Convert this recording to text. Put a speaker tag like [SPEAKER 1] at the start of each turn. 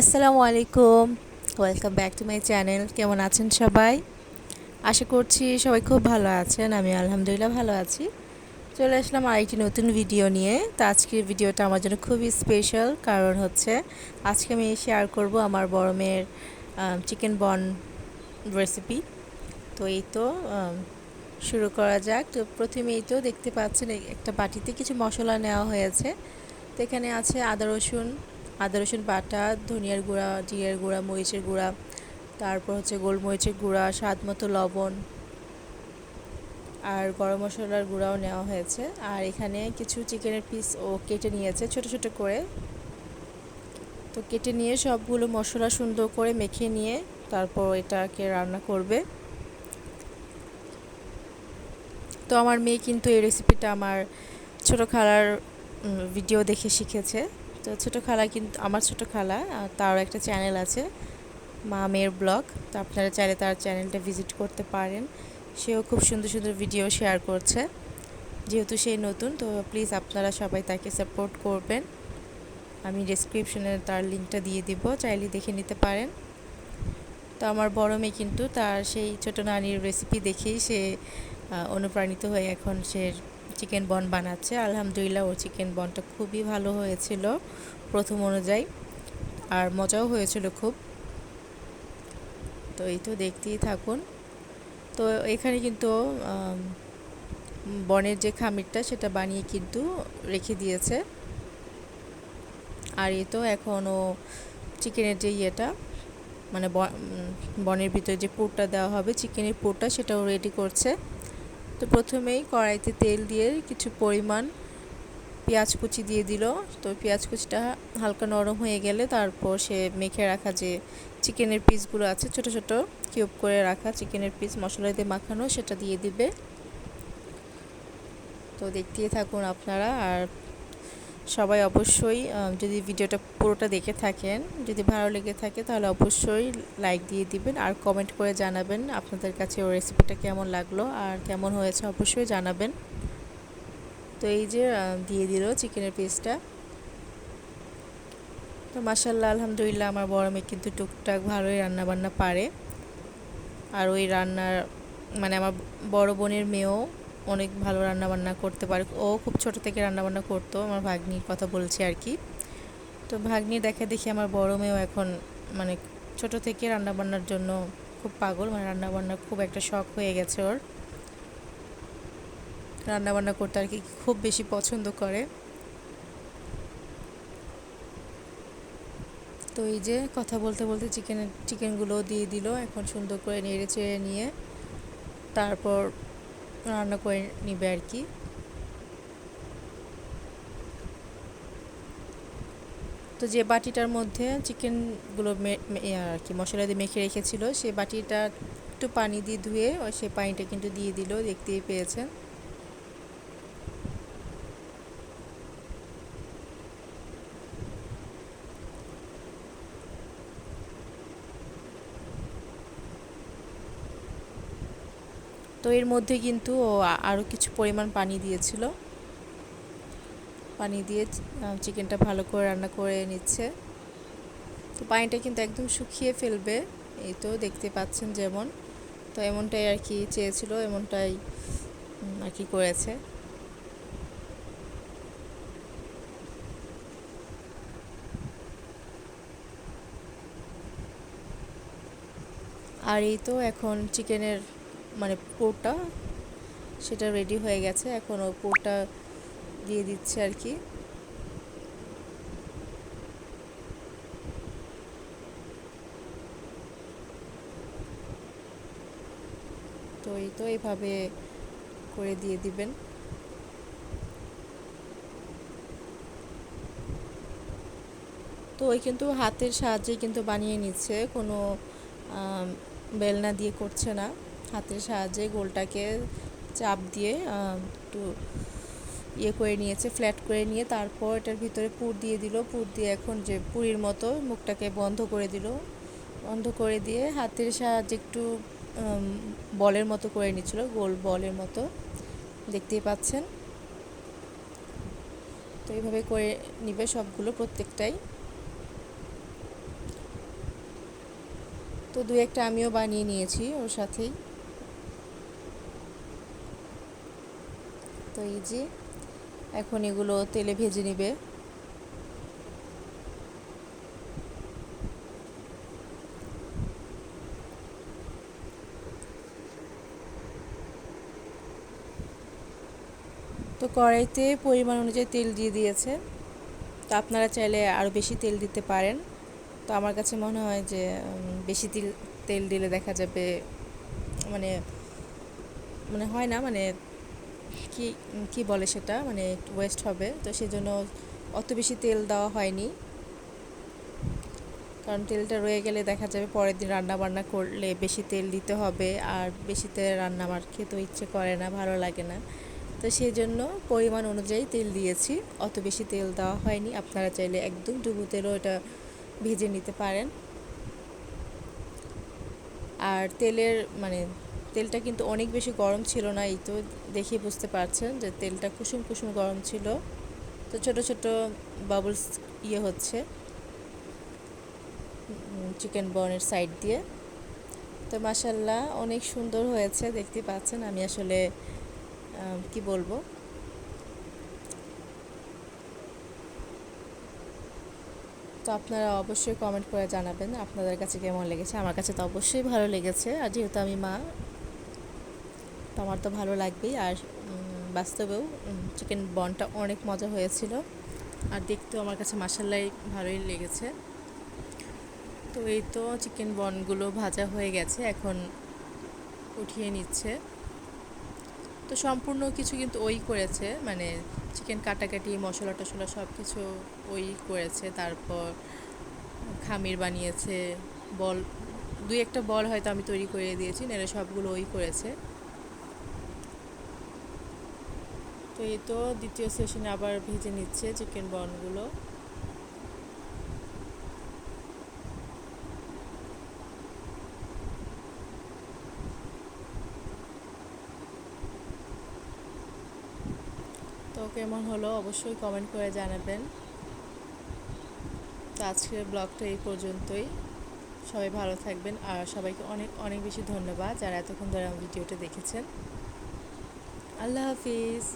[SPEAKER 1] আসসালামু আলাইকুম। Welcome back to my channel কেমন আছেন সবাই? আশা করছি সবাই খুব ভালো আছেন। আমি আলহামদুলিল্লাহ ভালো আছি। চলে আসলাম আরেকটি নতুন ভিডিও নিয়ে। তো আজকের ভিডিওটা আমার জন্য খুবই স্পেশাল কারণ হচ্ছে, আজকে আমি শেয়ার করব আমার বড় মেয়ের চিকেন বন রেসিপি তো এই তো শুরু করা যাক। তো প্রথমেই তো দেখতে পাচ্ছেন একটা বাটিতে কিছু মশলা নেওয়া হয়েছে। তো এখানে আছে আদা রসুন আদা, রসুন বাটা, ধনিয়ার গুঁড়া, জিরের গুঁড়া, মরিচের গুঁড়া, তারপর হচ্ছে গোলমরিচের গুঁড়া, স্বাদ মতো লবণ আর গরম মশলার গুঁড়াও নেওয়া হয়েছে। আর এখানে কিছু চিকেনের পিস ও কেটে নিয়েছে, ছোট ছোট করে। তো কেটে নিয়ে সবগুলো মশলা সুন্দর করে মেখে নিয়ে তারপর এটাকে রান্না করবে। তো আমার মেয়ে কিন্তু এই রেসিপিটা আমার ছোটো খালার ভিডিও দেখে শিখেছে। তো ছোটো খালা কিন্তু আমার ছোটো খালা তারও একটা চ্যানেল আছে, মা মেয়ের ব্লগ। তো আপনারা চাইলে তার চ্যানেলটা ভিজিট করতে পারেন। সেও খুব সুন্দর সুন্দর ভিডিও শেয়ার করছে। যেহেতু সেই নতুন, তো প্লিজ আপনারা সবাই তাকে সাপোর্ট করবেন। আমি ডিসক্রিপশনে তার লিঙ্কটা দিয়ে দিব, চাইলে দেখে নিতে পারেন। তো আমার বড় মেয়ে কিন্তু তার সেই ছোটো নানির রেসিপি দেখেই সে অনুপ্রাণিত হয়ে এখন সে চিকেন বন বানাচ্ছে। আলহামদুলিল্লাহ ওর চিকেন বনটা খুবই ভালো হয়েছিল প্রথম অনুযায়ী। আর মজাও হয়েছিল খুব। তো এই তো দেখতেই থাকুন। তো এখানে কিন্তু বনের যে খামিরটা সেটা বানিয়ে কিন্তু রেখে দিয়েছে। আর এই তো এখনও চিকেনের যে ইয়েটা মানে বনের ভিতরে যে পুরটা দেওয়া হবে, চিকেনের পুরটা সেটাও রেডি করছে। তো প্রথমেই কড়াইতে তেল দিয়ে কিছু পরিমাণ পেঁয়াজ কুচি দিয়ে দিল। তো পেঁয়াজ কুচিটা হালকা নরম হয়ে গেলে তারপর সে মেখে রাখা যে চিকেনের পিসগুলো আছে, ছোট ছোট কিউব করে রাখা চিকেনের পিস, মশলা দিয়ে মাখানো, সেটা দিয়ে দিবে। তো দেখতেই থাকুন আপনারা, আর সবাই অবশ্যই যদি ভিডিওটা পুরোটা দেখে থাকেন, যদি ভালো লেগে থাকে তাহলে অবশ্যই লাইক দিয়ে দিবেন আর কমেন্ট করে জানাবেন আপনাদের কাছে ওই রেসিপিটা কেমন লাগল আর কেমন হয়েছে অবশ্যই জানাবেন। তো এই যে দিয়ে দিল চিকেনের পিসটা তো মাসাল্লাহ আলহামদুলিল্লাহ আমার বড় মেয়ে কিন্তু টুকটাক ভালোই রান্নাবান্না পারে। আর ওই রান্নার মানে আমার বড় বোনের মেয়েও অনেক ভালো রান্নাবান্না করতে পারে। ও খুব ছোট থেকে রান্নাবান্না করতো, আমার ভাগ্নির কথা বলছি আর কি। তো ভাগ্নি দেখে দেখি আমার বড় মেয়েও এখন মানে ছোট থেকে রান্নাবান্নার জন্য খুব পাগল মানে রান্নাবান্নার খুব একটা শখ হয়ে গেছে ওর। রান্নাবান্না করতে আর কি খুব বেশি পছন্দ করে। তো এই যে কথা বলতে বলতে চিকেনের চিকেনগুলো দিয়ে দিল, এখন সুন্দর করে নেড়ে চেড়ে নিয়ে তারপর রান্না করে নিবে আর কি। তো যে বাটিটার মধ্যে চিকেনগুলো আর কি মশলা দিয়ে মেখে রেখেছিল সেই বাটিটা একটু পানি দিয়ে ধুয়ে সেই পানিটা কিন্তু দিয়ে দিল, দেখতেই পেয়েছেন। তো এর মধ্যে কিন্তু ও আরও কিছু পরিমাণ পানি দিয়েছিল। পানি দিয়ে চিকেনটা ভালো করে রান্না করে নিচ্ছে। তো পানিটা কিন্তু একদম শুকিয়ে ফেলবে, এই তো দেখতে পাচ্ছেন যেমন। তো এমনটাই আর কি চেয়েছিল, এমনটাই আর কি করেছে। আর এই তো এখন চিকেনের মানে পোরটা সেটা রেডি হয়ে গেছে। এখন ও পোরটা দিয়ে দিচ্ছে আর কি। তো এই তো এইভাবে করে দিয়ে দিবেন। তো ওই কিন্তু হাতের সাহায্যে কিন্তু বানিয়ে নিচ্ছে, কোনো বেলনা দিয়ে করছে না। হাতের সাহায্যে গোলটাকে চাপ দিয়ে একটু ইয়ে করে নিয়েছে ফ্ল্যাট করে নিয়ে তারপর এটার ভিতরে পুর দিয়ে দিল। পুর দিয়ে এখন যে পুরীর মতো মুখটাকে বন্ধ করে দিল। বন্ধ করে দিয়ে হাতের সাহায্যে একটু বলের মতো করে নিচ্ছিল, গোল বলের মতো। দেখতেই পাচ্ছেন। তো এইভাবে করে নিবে সবগুলো প্রত্যেকটাই। তো দু একটা আমিও বানিয়ে নিয়েছি ওর সাথেই। তো এই যে, এখন এগুলো তেলে ভেজে নিবে। তো কড়াইতে পরিমাণ অনুযায়ী তেল দিয়ে দিয়েছে। তো আপনারা চাইলে আরও বেশি তেল দিতে পারেন। তো আমার কাছে মনে হয় যে বেশি তেল তেল দিলে দেখা যাবে মানে মানে হয় না মানে কি কি বলে সেটা? মানে ওয়েস্ট হবে। তো সেজন্য অত বেশি তেল দেওয়া হয়নি। কারণ তেলটা রয়ে গেলে দেখা যাবে পরের দিন রান্না বান্না করলে বেশি তেল দিতে হবে। আর বেশি তেল রান্না আমার খেতেও ইচ্ছে করে না, ভালো লাগে না। তো সেই জন্য পরিমাণ অনুযায়ী তেল দিয়েছি। অত বেশি তেল দেওয়া হয়নি। আপনারা চাইলে একদম ডুবো তেলও এটা ভেজে নিতে পারেন। আর তেলের মানে তেলটা কিন্তু অনেক বেশি গরম ছিল না, এই তো দেখে বুঝতে পারছেন যে তেলটা কুসুম কুসুম গরম ছিল। তো ছোট ছোট বাবলস ইয়ে হচ্ছে চিকেন বনের সাইড দিয়ে। তো মাসাল্লাহ অনেক সুন্দর হয়েছে, দেখতে পাচ্ছেন আমি আসলে কি বলব? তো আপনারা অবশ্যই কমেন্ট করে জানাবেন আপনাদের কাছে কেমন লেগেছে। আমার কাছে তো অবশ্যই ভালো লেগেছে। আর যেহেতু আমি মা তো আমার তো ভালো লাগবেই। আর বাস্তবেও চিকেন বনটা অনেক মজা হয়েছিল। আর দেখতেও আমার কাছে মাসাল্লাই ভালোই লেগেছে। তো এই তো চিকেন বনগুলো ভাজা হয়ে গেছে, এখন উঠিয়ে নিচ্ছে। তো সম্পূর্ণ কিছু কিন্তু ওই করেছে মানে চিকেন কাটাকাটি, মশলা টশলা সব কিছু ওই করেছে। তারপর খামির বানিয়েছে, বল, দুই একটা বল হয়তো আমি তৈরি করে দিয়েছি নেড়ে সবগুলো ওই করেছে। তো এই তো দ্বিতীয় সেশনে আবার ভেজে নিচ্ছে চিকেন বনগুলো তো কেমন হলো অবশ্যই কমেন্ট করে জানাবেন। তো আজকের ব্লগটা এই পর্যন্তই। সবাই ভালো থাকবেন আর সবাইকে অনেক অনেক বেশি ধন্যবাদ যারা এতক্ষণ ধরে আমার ভিডিওটা দেখেছেন। আল্লাহ হাফিজ।